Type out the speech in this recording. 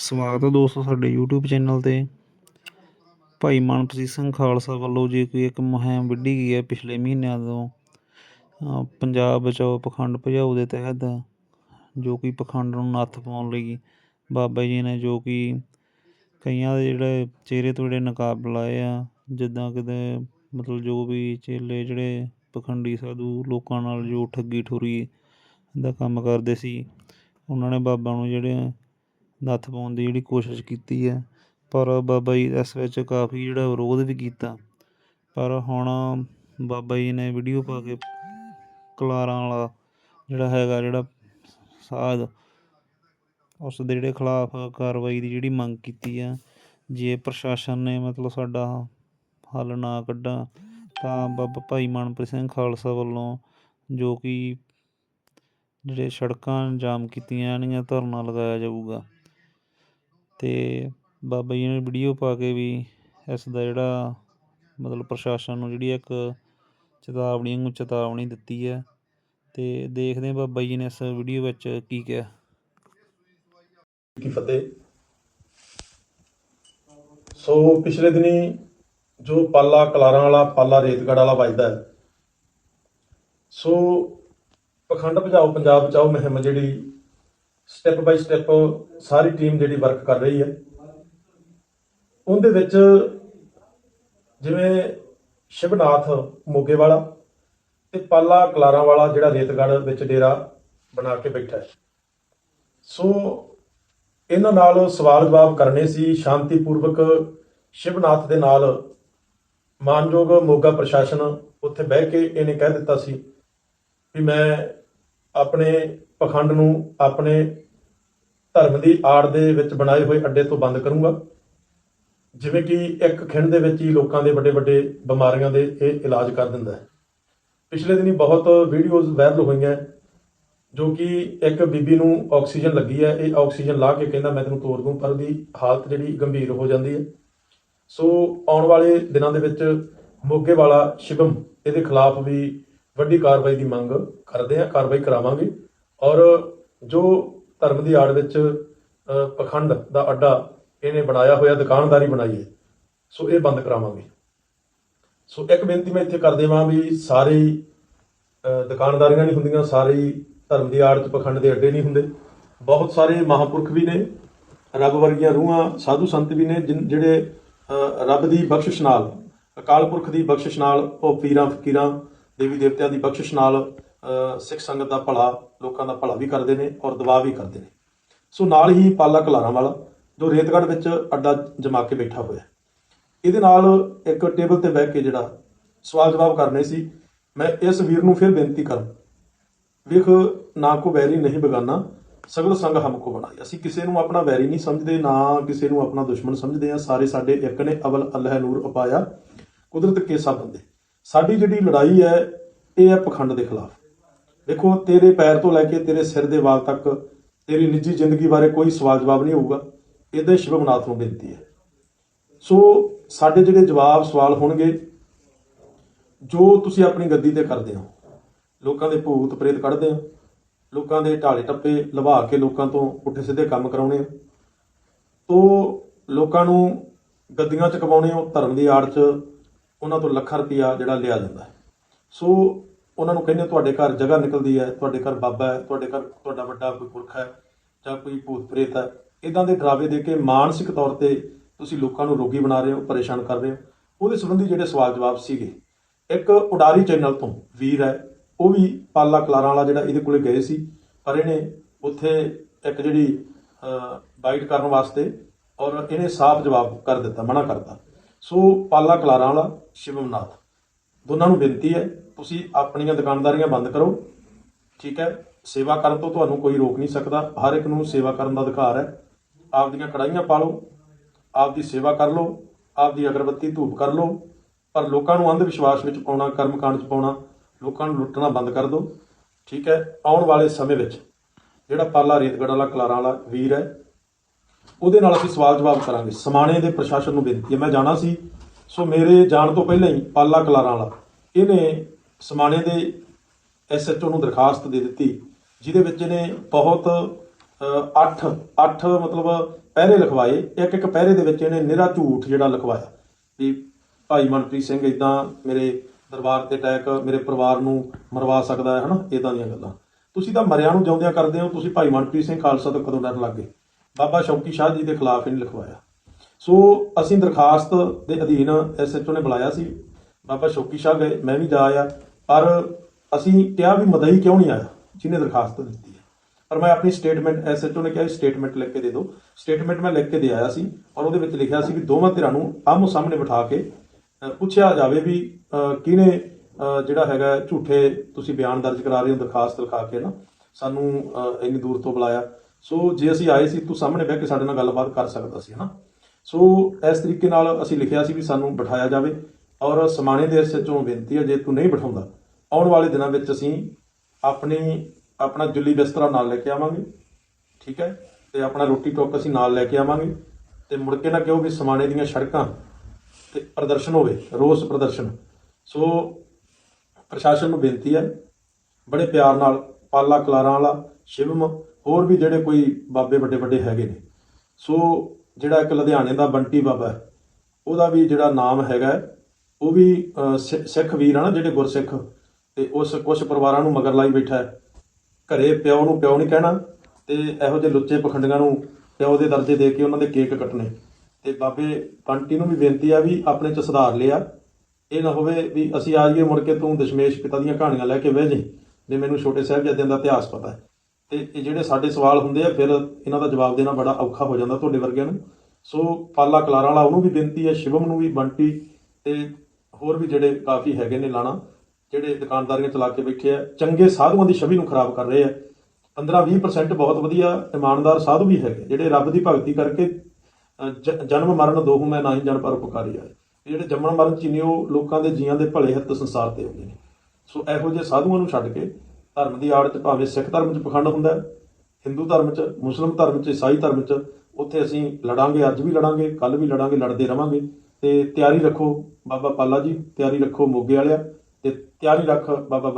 ਸਵਾਗਤ ਹੈ ਦੋਸਤੋ ਸਾਡੇ YouTube ਚੈਨਲ 'ਤੇ। ਭਾਈ ਮਨਪ੍ਰੀਤ ਸਿੰਘ ਖਾਲਸਾ ਵੱਲੋਂ ਜੇ ਕੋਈ ਇੱਕ ਮੁਹਿੰਮ ਵਿੱਢੀ ਗਈ ਹੈ ਪਿਛਲੇ ਮਹੀਨਿਆਂ ਤੋਂ ਪੰਜਾਬ ਬਚਾਓ ਪਖੰਡ ਭਜਾਓ ਦੇ ਤਹਿਤ, ਜੋ ਕਿ ਪਖੰਡ ਨੂੰ ਨੱਥ ਪਾਉਣ ਲਈ ਬਾਬਾ ਜੀ ਨੇ ਜੋ ਕਿ ਕਈਆਂ ਦੇ ਜਿਹੜੇ ਚਿਹਰੇ ਤੋਂ ਜਿਹੜੇ ਨਕਾਬ ਲਾਏ ਆ, ਜਿੱਦਾਂ ਕਿਤੇ ਮਤਲਬ ਜੋ ਵੀ ਚੇਲੇ ਜਿਹੜੇ ਪਖੰਡੀ ਸਾਧੂ ਲੋਕਾਂ ਨਾਲ ਜੋ ਠੱਗੀ ਠੋਰੀ ਦਾ ਕੰਮ ਕਰਦੇ ਸੀ, ਉਹਨਾਂ ਨੇ ਬਾਬਾ ਨੂੰ ਜਿਹੜੇ ਨੱਥ ਪਾਉਣ ਦੀ ਜਿਹੜੀ ਕੋਸ਼ਿਸ਼ ਕੀਤੀ ਹੈ। ਪਰ ਬਾਬਾ ਜੀ ਇਸ ਵਿੱਚ ਕਾਫੀ ਜਿਹੜਾ ਵਿਰੋਧ ਵੀ ਕੀਤਾ। ਪਰ ਹੁਣ ਬਾਬਾ ਜੀ ਨੇ ਵੀਡੀਓ ਪਾ ਕੇ ਕਲਾਰਾਂ ਵਾਲਾ ਜਿਹੜਾ ਹੈਗਾ, ਜਿਹੜਾ ਸਾਧ, ਉਸ ਦੇ ਜਿਹੜੇ ਖਿਲਾਫ ਕਾਰਵਾਈ ਦੀ ਜਿਹੜੀ ਮੰਗ ਕੀਤੀ ਆ ਜੇ ਪ੍ਰਸ਼ਾਸਨ ਨੇ ਮਤਲਬ ਸਾਡਾ ਹੱਲ ਨਾ ਕੱਢਾ, ਤਾਂ ਬਾਬਾ ਭਾਈ ਮਨਪ੍ਰੀਤ ਸਿੰਘ ਖਾਲਸਾ ਵੱਲੋਂ ਜੋ ਕਿ ਜਿਹੜੇ ਸੜਕਾਂ ਜਾਮ ਕੀਤੀਆਂ ਜਾਣਗੀਆਂ, ਧਰਨਾ ਲਗਾਇਆ ਜਾਊਗਾ। ਅਤੇ ਬਾਬਾ ਜੀ ਨੇ ਵੀਡੀਓ ਪਾ ਕੇ ਵੀ ਇਸ ਦਾ ਜਿਹੜਾ ਮਤਲਬ ਪ੍ਰਸ਼ਾਸਨ ਨੂੰ ਜਿਹੜੀ ਇੱਕ ਚੇਤਾਵਨੀ ਵਾਂਗੂ ਚੇਤਾਵਨੀ ਦਿੱਤੀ ਹੈ ਅਤੇ ਦੇਖਦੇ ਹਾਂ ਬਾਬਾ ਜੀ ਨੇ ਇਸ ਵੀਡੀਓ ਵਿੱਚ ਕੀ ਕਿਹਾ। ਕੀ ਫਤਿਹ। ਸੋ ਪਿਛਲੇ ਦਿਨੀ ਜੋ ਪਾਲਾ ਕਲਾਰਾਂ ਵਾਲਾ, ਪਾਲਾ ਰੇਤਗੜ ਵਾਲਾ ਵੱਜਦਾ ਹੈ, ਸੋ ਪਖੰਡ ਭਜਾਓ, ਪੰਜਾਬ ਬਚਾਓ ਮੁਹਿੰਮ ਜਿਹੜੀ ਸਟੈਪ ਬਾਈ ਸਟੈਪ ਸਾਰੀ ਟੀਮ ਜਿਹੜੀ ਵਰਕ ਕਰ ਰਹੀ ਹੈ। ਉਹਦੇ ਵਿੱਚ ਜਿਵੇਂ ਸ਼ਿਵਨਾਥ ਮੋਗੇ ਵਾਲਾ ਤੇ ਪਾਲਾ ਕਲਾਰਾਂ ਵਾਲਾ ਜਿਹੜਾ ਰੇਤਗੜ ਵਿੱਚ ਡੇਰਾ ਬਣਾ ਕੇ ਬੈਠਾ ਹੈ। ਸੋ ਇਹਨਾਂ ਨਾਲ ਸਵਾਲ ਜਵਾਬ ਕਰਨੇ ਸੀ। ਸ਼ਾਂਤੀਪੂਰਵਕ ਸ਼ਿਵਨਾਥ ਦੇ ਨਾਲ ਮਾਨਯੋਗ ਮੋਗਾ ਪ੍ਰਸ਼ਾਸਨ ਉੱਥੇ ਬਹਿ ਕੇ ਇਹਨੇ ਕਹਿ ਦਿੱਤਾ ਸੀ ਵੀ ਮੈਂ ਆਪਣੇ ਪਖੰਡ ਨੂੰ ਆਪਣੇ ਧਰਮ ਦੀ ਆੜ ਦੇ ਵਿੱਚ ਬਣਾਏ ਹੋਏ ਅੱਡੇ ਤੋਂ ਬੰਦ ਕਰੂੰਗਾ। ਜਿਵੇਂ ਕਿ ਇੱਕ ਖਿੰਡ ਦੇ ਵਿੱਚ ਹੀ ਲੋਕਾਂ ਦੇ ਵੱਡੇ ਵੱਡੇ ਬਿਮਾਰੀਆਂ ਦੇ ਇਹ ਇਲਾਜ ਕਰ ਦਿੰਦਾ ਹੈ। ਪਿਛਲੇ ਦਿਨੀ ਬਹੁਤ ਵੀਡੀਓਜ਼ ਵਾਇਰਲ ਹੋਈਆਂ, ਜੋ ਕਿ ਇੱਕ ਬੀਬੀ ਨੂੰ ਆਕਸੀਜਨ ਲੱਗੀ ਹੈ। ਇਹ ਆਕਸੀਜਨ ਲਾ ਕੇ ਕਹਿੰਦਾ, ਮੈਂ ਤੈਨੂੰ ਤੋੜ ਦੂੰ ਪਰ ਉਹਦੀ ਹਾਲਤ ਜਿਹੜੀ ਗੰਭੀਰ ਹੋ ਜਾਂਦੀ ਹੈ। ਸੋ ਆਉਣ ਵਾਲੇ ਦਿਨਾਂ ਦੇ ਵਿੱਚ ਮੋਗੇ ਵਾਲਾ ਸ਼ਿਵਮ ਇਹਦੇ ਖਿਲਾਫ ਵੀ ਵੱਡੀ ਕਾਰਵਾਈ ਦੀ ਮੰਗ ਕਰਦੇ ਹਾਂ ਕਾਰਵਾਈ ਕਰਾਵਾਂਗੇ। ਔਰ ਜੋ ਧਰਮ ਦੀ ਆੜ ਵਿੱਚ ਅ, ਪਖੰਡ ਦਾ ਅੱਡਾ ਇਹਨੇ ਬਣਾਇਆ ਹੋਇਆ ਦੁਕਾਨਦਾਰੀ ਬਣਾਈ ਹੈ ਸੋ ਇਹ ਬੰਦ ਕਰਾਵਾਂਗੇ। ਸੋ ਇੱਕ ਬੇਨਤੀ ਮੈਂ ਇੱਥੇ ਕਰ ਦੇਵਾਂ ਵੀ ਸਾਰੇ ਦੁਕਾਨਦਾਰੀਆਂ ਨਹੀਂ ਹੁੰਦੀਆਂ ਸਾਰੇ ਧਰਮ ਦੀ ਆੜ ਚ ਪਖੰਡ ਦੇ ਅੱਡੇ ਨਹੀਂ ਹੁੰਦੇ। ਬਹੁਤ ਸਾਰੇ ਮਹਾਪੁਰਖ ਵੀ ਨੇ ਰੱਬ ਵਰਗੀਆਂ ਰੂਹਾਂ ਸਾਧੂ ਸੰਤ ਵੀ ਨੇ ਜਿਨ- ਜਿਹੜੇ ਰੱਬ ਦੀ ਬਖਸ਼ਿਸ਼ ਨਾਲ ਅਕਾਲ ਪੁਰਖ ਦੀ ਬਖਸ਼ਿਸ਼ ਨਾਲ ਉਹ ਪੀਰਾਂ ਫਕੀਰਾਂ ਦੇਵੀ ਦੇਵਤਿਆਂ ਦੀ ਬਖਸ਼ਿਸ਼ ਨਾਲ ਸਿੱਖ ਸੰਗਤ ਦਾ ਭਲਾ, ਲੋਕਾਂ ਦਾ ਭਲਾ ਵੀ ਕਰਦੇ ਨੇ ਔਰ ਦਬਾਅ ਵੀ ਕਰਦੇ ਨੇ। ਸੋ ਨਾਲ ਹੀ ਪਾਲਾ ਕਲਾਰਾਂ ਵਾਲਾ, ਜੋ ਰੇਤਗੜ੍ਹ ਵਿੱਚ ਅੱਡਾ ਜਮਾ ਕੇ ਬੈਠਾ ਹੋਇਆ ਇਹਦੇ ਨਾਲ ਇੱਕ ਟੇਬਲ ਤੇ ਬਹਿ ਕੇ ਜਿਹੜਾ ਸਵਾਲ ਜਵਾਬ ਕਰਨੇ ਸੀ, ਮੈਂ ਇਸ ਵੀਰ ਨੂੰ ਫਿਰ ਬੇਨਤੀ ਕਰਾਂ, ਵਿਖ, ਨਾ ਕੋ ਵੈਰੀ ਨਹੀਂ ਬਗਾਨਾ, ਸਗਲ ਸੰਗ ਹਮਕੋ ਬਣਾਈ ਅਸੀਂ ਕਿਸੇ ਨੂੰ ਆਪਣਾ ਵੈਰੀ ਨਹੀਂ ਸਮਝਦੇ, ਨਾ ਕਿਸੇ ਨੂੰ ਆਪਣਾ ਦੁਸ਼ਮਣ ਸਮਝਦੇ ਆ ਸਾਰੇ ਸਾਡੇ ਇੱਕ ਨੇ ਅਵਲ ਅੱਲਾਹ ਨੂਰ ਉਪਾਇਆ ਕੁਦਰਤ ਕੇ ਸਭ ਬੰਦੇ ਸਾਡੀ ਜਿਹੜੀ ਲੜਾਈ ਹੈ, ਇਹ ਹੈ ਪਖੰਡ ਦੇ ਖਿਲਾਫ। ਦੇਖੋ, ਤੇਰੇ ਪੈਰ ਤੋਂ ਲੈ ਕੇ ਤੇਰੇ ਸਿਰ ਦੇ ਵਾਲ ਤੱਕ ਤੇਰੀ ਨਿੱਜੀ ਜ਼ਿੰਦਗੀ ਬਾਰੇ ਕੋਈ ਸਵਾਲ ਜਵਾਬ ਨਹੀਂ ਹੋਊਗਾ। ਇਹਦੇ ਸ਼ਿਵਮਨਾਥ ਨੂੰ ਬੇਨਤੀ ਹੈ। ਸੋ, ਸਾਡੇ ਜਿਹੜੇ ਜਵਾਬ ਸਵਾਲ ਹੋਣਗੇ, ਜੋ ਤੁਸੀਂ ਆਪਣੀ ਗੱਦੀ ਤੇ ਕਰਦੇ ਹੋ, ਲੋਕਾਂ ਦੇ ਭੂਤ ਪ੍ਰੇਤ ਕੱਢਦੇ ਹੋ, ਲੋਕਾਂ ਦੇ ਢਾਲੇ ਟੱਪੇ ਲਵਾ ਕੇ ਲੋਕਾਂ ਤੋਂ ਪੁੱਠੇ ਸਿੱਧੇ ਕੰਮ ਕਰਾਉਣੇ ਹੋ, ਤੋ ਲੋਕਾਂ ਨੂੰ ਗੱਦੀਆਂ ਚ ਕਵਾਉਣੇ ਹੋ, ਧਰਮ ਦੀ ਆੜ ਚ ਉਹਨਾਂ ਤੋਂ ਲੱਖਾਂ ਰੁਪਇਆ ਜਿਹੜਾ ਲਿਆ ਜਾਂਦਾ ਹੈ। ਸੋ ਉਹਨਾਂ ਨੂੰ ਕਹਿੰਦੇ ਤੁਹਾਡੇ ਘਰ ਜਗ੍ਹਾ ਨਿਕਲਦੀ ਹੈ, ਤੁਹਾਡੇ ਘਰ ਬਾਬਾ ਹੈ, ਤੁਹਾਡੇ ਘਰ ਤੁਹਾਡਾ ਵੱਡਾ ਕੋਈ ਪੁਰਖ ਹੈ ਜਾਂ ਕੋਈ ਭੂਤ ਪ੍ਰੇਤ ਹੈ। ਇਦਾਂ ਦੇ ਡਰਾਵੇ ਦੇ ਕੇ ਮਾਨਸਿਕ ਤੌਰ ਤੇ ਤੁਸੀਂ ਲੋਕਾਂ ਨੂੰ ਰੋਗੀ ਬਣਾ ਰਹੇ ਹੋ, ਪਰੇਸ਼ਾਨ ਕਰ ਰਹੇ ਹੋ। ਉਹਦੇ ਸੰਬੰਧੀ ਜਿਹੜੇ ਸਵਾਲ ਜਵਾਬ ਸੀਗੇ, ਇੱਕ ਉਡਾਰੀ ਚੈਨਲ ਤੋਂ ਵੀਰ ਹੈ, ਉਹ ਵੀ ਪਾਲਾ ਕਲਾਰਾਂ ਵਾਲਾ ਜਿਹੜਾ ਇਹਦੇ ਕੋਲੇ ਗਏ ਸੀ, ਪਰ ਇਹਨੇ ਉੱਥੇ ਇੱਕ ਜਿਹੜੀ ਬਾਈਟ ਕਰਨ ਵਾਸਤੇ ਔਰ ਇਹਨੇ ਸਾਫ਼ ਜਵਾਬ ਕਰ ਦਿੱਤਾ, ਮਨਾ ਕਰਤਾ। ਸੋ ਪਾਲਾ ਕਲਾਰਾਂ ਵਾਲਾ ਸ਼ਿਵਮਨਾਥ। ਦੋਨਾਂ ਨੂੰ ਬੇਨਤੀ ਹੈ, ਤੁਸੀਂ ਆਪਣੀਆਂ ਦੁਕਾਨਦਾਰੀਆਂ ਬੰਦ ਕਰੋ। ਠੀਕ ਹੈ, ਸੇਵਾ ਕਰਨ ਤੋਂ ਤੁਹਾਨੂੰ ਕੋਈ ਰੋਕ ਨਹੀਂ ਸਕਦਾ। ਹਰ ਇੱਕ ਨੂੰ ਸੇਵਾ ਕਰਨ ਦਾ ਅਧਿਕਾਰ ਹੈ। ਆਪਦੀਆਂ ਕੜਾਈਆਂ ਪਾ ਲਓ, ਆਪਦੀ ਸੇਵਾ ਕਰ ਲਓ, ਆਪਦੀ ਅਗਰਬੱਤੀ ਧੂਪ ਕਰ ਲਓ। ਪਰ ਲੋਕਾਂ ਨੂੰ ਅੰਧ ਵਿਸ਼ਵਾਸ ਵਿੱਚ ਪਾਉਣਾ, ਕਰਮਕਾਂਡ 'ਚ ਪਾਉਣਾ, ਲੋਕਾਂ ਨੂੰ ਲੁੱਟਣਾ ਬੰਦ ਕਰ ਦਿਓ। ਠੀਕ ਹੈ, ਆਉਣ ਵਾਲੇ ਸਮੇਂ ਵਿੱਚ ਜਿਹੜਾ ਪਾਲਾ ਰੇਤਗੜ ਵਾਲਾ ਕਲਾਰਾਂ ਵਾਲਾ ਵੀਰ ਹੈ ਉਹਦੇ ਨਾਲ ਅਸੀਂ ਸਵਾਲ ਜਵਾਬ ਕਰਾਂਗੇ। ਸਮਾਣੇ ਦੇ ਪ੍ਰਸ਼ਾਸਨ ਨੂੰ ਬੇਨਤੀ ਹੈ। ਮੈਂ ਜਾਣਾ ਸੀ, ਸੋ ਮੇਰੇ ਜਾਣ ਤੋਂ ਪਹਿਲਾਂ ਹੀ ਪਾਲਾ ਕਲਾਰਾਂ ਵਾਲਾ, ਇਹਨੇ ਸਮਾਣੇ ਦੇ ਐਸਐਚਓ ਨੂੰ ਦਰਖਾਸਤ ਦੇ ਦਿੱਤੀ, ਜਿਹਦੇ ਵਿੱਚ ਇਹਨੇ ਬਹੁਤ 8 8 ਮਤਲਬ ਪਹਿਰੇ ਲਿਖਵਾਏ, ਇੱਕ ਇੱਕ ਪਹਿਰੇ ਦੇ ਵਿੱਚ ਇਹਨੇ ਨਿਹਰਾ ਝੂਠ ਜਿਹੜਾ ਲਿਖਵਾਇਆ। ਵੀ ਭਾਈ ਮਨਪ੍ਰੀਤ ਸਿੰਘ ਇਦਾਂ ਮੇਰੇ ਦਰਬਾਰ ਤੇ ਅਟੈਕ, ਮੇਰੇ ਪਰਿਵਾਰ ਨੂੰ ਮਰਵਾ ਸਕਦਾ ਹੈ, ਹਨਾ? ਇਦਾਂ ਦੀਆਂ ਗੱਲਾਂ। ਤੁਸੀਂ ਤਾਂ ਮਰਿਆਂ ਨੂੰ ਜਿਉਂਦਿਆਂ ਕਰਦੇ ਹੋ, ਤੁਸੀਂ ਭਾਈ ਮਨਪ੍ਰੀਤ ਸਿੰਘ ਖਾਲਸਾ ਤੋਂ ਕਦੋਂ ਡਰ ਲੱਗੇ ਬਾਬਾ ਸ਼ੌਕੀ ਸ਼ਾਹ ਜੀ ਦੇ ਖਿਲਾਫ ਇਹਨੇ ਲਿਖਵਾਇਆ। ਸੋ ਅਸੀਂ ਦਰਖਾਸਤ ਦੇ ਅਧੀਨ ਐਸਐਚਓ ਨੇ ਬੁਲਾਇਆ ਸੀ। ਬਾਬਾ ਸ਼ੌਕੀ ਸ਼ਾਹ ਗਏ, ਮੈਂ ਵੀ ਜਾ ਆਇਆ, ਪਰ ਅਸੀਂ ਕਿਹਾ ਵੀ ਮਦਈ ਕਿਉਂ ਨਹੀਂ ਆਇਆ, ਜਿਹਨੇ ਦਰਖਾਸਤ ਦਿੱਤੀ ਹੈ। ਪਰ ਮੈਂ ਆਪਣੀ ਸਟੇਟਮੈਂਟ ਐਸਐਚਓ ਨੇ ਕਿਹਾ ਸਟੇਟਮੈਂਟ ਲਿਖ ਕੇ ਦੇ ਦਿਓ। ਸਟੇਟਮੈਂਟ ਮੈਂ ਲਿਖ ਕੇ ਦੇ ਆਇਆ ਸੀ ਔਰ ਉਹਦੇ ਵਿੱਚ ਲਿਖਿਆ ਸੀ ਵੀ ਦੋਵਾਂ ਧਿਰਾਂ ਨੂੰ ਆਮੋ ਸਾਹਮਣੇ ਬਿਠਾ ਕੇ ਪੁੱਛਿਆ ਜਾਵੇ ਵੀ ਕਿਹਨੇ ਜਿਹੜਾ ਹੈਗਾ ਝੂਠੇ ਤੁਸੀਂ ਬਿਆਨ ਦਰਜ ਕਰਾ ਰਹੇ ਹੋ, ਦਰਖਾਸਤ ਲਿਖਾ ਕੇ ਨਾ, ਸਾਨੂੰ ਇੰਨੀ ਦੂਰ ਤੋਂ ਬੁਲਾਇਆ। ਸੋ ਜੇ ਅਸੀਂ ਆਏ ਸੀ ਤੂੰ ਸਾਹਮਣੇ ਬਹਿ ਕੇ ਸਾਡੇ ਨਾਲ ਗੱਲਬਾਤ ਕਰ ਸਕਦਾ ਸੀ, ਹਨਾ? ਸੋ ਇਸ ਤਰੀਕੇ ਨਾਲ ਅਸੀਂ ਲਿਖਿਆ ਸੀ ਵੀ ਸਾਨੂੰ ਬਿਠਾਇਆ ਜਾਵੇ ਔਰ ਸਮਾਣੇ ਦੇ ਐਸਐਚਓ ਬੇਨਤੀ ਹੈ, ਜੇ ਤੂੰ ਨਹੀਂ ਬਿਠਾਉਂਦਾ, ਆਉਣ ਵਾਲੇ ਦਿਨਾਂ ਵਿੱਚ ਅਸੀਂ ਆਪਣੀ, ਆਪਣਾ ਜੁੱਲੀ ਬਿਸਤਰਾ ਨਾਲ ਲੈ ਕੇ ਆਵਾਂਗੇ, ਠੀਕ ਹੈ? ਤੇ ਆਪਣਾ ਰੋਟੀ ਟੋਕ ਅਸੀਂ ਨਾਲ ਲੈ ਕੇ ਆਵਾਂਗੇ ਤੇ ਮੁੜ ਕੇ ਨਾ ਕਿਉਂ ਵੀ ਸਮਾਣੇ ਦੀਆਂ ਸੜਕਾਂ ਤੇ ਪ੍ਰਦਰਸ਼ਨ ਹੋਵੇ, ਰੋਸ ਪ੍ਰਦਰਸ਼ਨ। ਸੋ ਪ੍ਰਸ਼ਾਸਨ ਨੂੰ ਬੇਨਤੀ ਹੈ, ਬੜੇ ਪਿਆਰ ਨਾਲ, ਪਾਲਾ ਕਲਾਰਾਂ ਵਾਲਾ, ਸ਼ਿਵਮ ਹੋਰ ਵੀ ਜਿਹੜੇ ਕੋਈ ਬਾਬੇ ਵੱਡੇ ਵੱਡੇ ਹੈਗੇ ਨੇ। ਸੋ ਜਿਹੜਾ ਇੱਕ ਲੁਧਿਆਣੇ ਦਾ ਬੰਟੀ ਬਾਬਾ ਉਹਦਾ ਵੀ ਜਿਹੜਾ ਨਾਮ ਹੈਗਾ ਉਹ ਵੀ ਸਿ- ਸਿੱਖ ਵੀਰ ਆ ਨਾ ਜਿਹੜੇ ਗੁਰਸਿੱਖ, ਤੇ ਉਸ ਕੁਝ ਪਰਿਵਾਰਾਂ ਨੂੰ ਮਗਰ ਲਾਈ ਬੈਠਾ ਹੈ। ਘਰੇ ਪਿਓ ਨੂੰ ਪਿਓ ਨਹੀਂ ਕਹਿਣਾ, ਤੇ ਇਹੋ ਜਿਹੇ ਲੁੱਚੇ ਪਖੰਡੀਆਂ ਨੂੰ ਪਿਓ ਦੇ ਦਰਜੇ ਦੇ ਕੇ ਉਹਨਾਂ ਦੇ ਕੇਕ ਕੱਟਣੇ। ਤੇ ਬਾਬੇ ਬੰਟੀ ਨੂੰ ਵੀ ਬੇਨਤੀ ਆ ਵੀ ਆਪਣੇ ਚ ਸੁਧਾਰ ਲਿਆ। ਇਹ ਨਾ ਹੋਵੇ ਵੀ ਅਸੀਂ ਆ ਜਾਈਏ ਮੁੜ ਕੇ ਤੂੰ ਦਸ਼ਮੇਸ਼ ਪਿਤਾ ਦੀਆਂ ਕਹਾਣੀਆਂ ਲੈ ਕੇ ਬਹਿ ਜਾਈਂ, ਜੇ ਮੈਨੂੰ ਛੋਟੇ ਸਾਹਿਬਜ਼ਾਦਿਆਂ ਦਾ ਇਤਿਹਾਸ ਪਤਾ ਹੈ। ਤੇ ਇਹ ਜਿਹੜੇ ਸਾਡੇ ਸਵਾਲ ਹੁੰਦੇ ਆ, ਫਿਰ ਇਹਨਾਂ ਦਾ ਜਵਾਬ ਦੇਣਾ ਬੜਾ ਔਖਾ ਹੋ ਜਾਂਦਾ ਤੁਹਾਡੇ ਵਰਗਿਆਂ ਨੂੰ। ਸੋ ਪਾਲਾ ਕਲਾਰਾਂ ਵਾਲਾ ਉਹਨੂੰ ਵੀ ਬੇਨਤੀ ਹੈ, ਸ਼ਿਵਮ ਨੂੰ ਵੀ ਬੰਟੀ ਤੇ ਹੋਰ ਵੀ ਜਿਹੜੇ ਕਾਫੀ ਹੈਗੇ ਨੇ ਲਾਣਾ, ਜਿਹੜੇ ਦੁਕਾਨਦਾਰੀਆਂ ਚਲਾ ਕੇ ਵੇਖੇ ਆ, ਚੰਗੇ ਸਾਧੂਆਂ ਦੀ ਛਵੀ ਨੂੰ ਖਰਾਬ ਕਰ ਰਹੇ ਆ। 15-20% ਬਹੁਤ ਵਧੀਆ ਇਮਾਨਦਾਰ ਸਾਧੂ ਵੀ ਹੈਗੇ, ਜਿਹੜੇ ਰੱਬ ਦੀ ਭਗਤੀ ਕਰਕੇ ਜ- ਜਨਮ ਮਰਨ ਦੋਹੂ ਮੈਂ ਨਹੀਂ ਜਨ ਪਰ ਉਪਕਾਰੀ ਆਏ। ਇਹ ਜਿਹੜੇ ਜੰਮਣ ਮਰਨ ਚੀਨੀ ਉਹ ਲੋਕਾਂ ਦੇ ਜੀਆਂ ਦੇ ਭਲੇ ਹਿੱਤ ਸੰਸਾਰ ਤੇ ਹੁੰਦੇ ਨੇ। ਸੋ ਇਹੋ ਜਿਹੇ ਸਾਧੂਆਂ ਨੂੰ ਛੱਡ ਕੇ ਧਰਮ ਦੀ ਆੜ ਚ ਭਾਵੇਂ ਸਿੱਖ ਧਰਮ ਚ ਪਖੰਡ ਹੁੰਦਾ ਹੈ, ਹਿੰਦੂ ਧਰਮ ਚ, ਮੁਸਲਮ ਧਰਮ ਚ, ਈਸਾਈ ਧਰਮ ਚ, ਉੱਥੇ ਅਸੀਂ ਲੜਾਂਗੇ, ਅੱਜ ਵੀ ਲੜਾਂਗੇ ਕੱਲ ਵੀ ਲੜਾਂਗੇ, ਲੜਦੇ ਰਵਾਂਗੇ। ਤੇ ਤਿਆਰੀ ਰੱਖੋ ਬਾਬਾ ਪਾਲਾ ਜੀ, ਤਿਆਰੀ ਰੱਖੋ ਮੋਗੇ ਵਾਲਿਆ, ਤੇ ਤਿਆਰੀ ਰੱਖ ਬਾਬਾ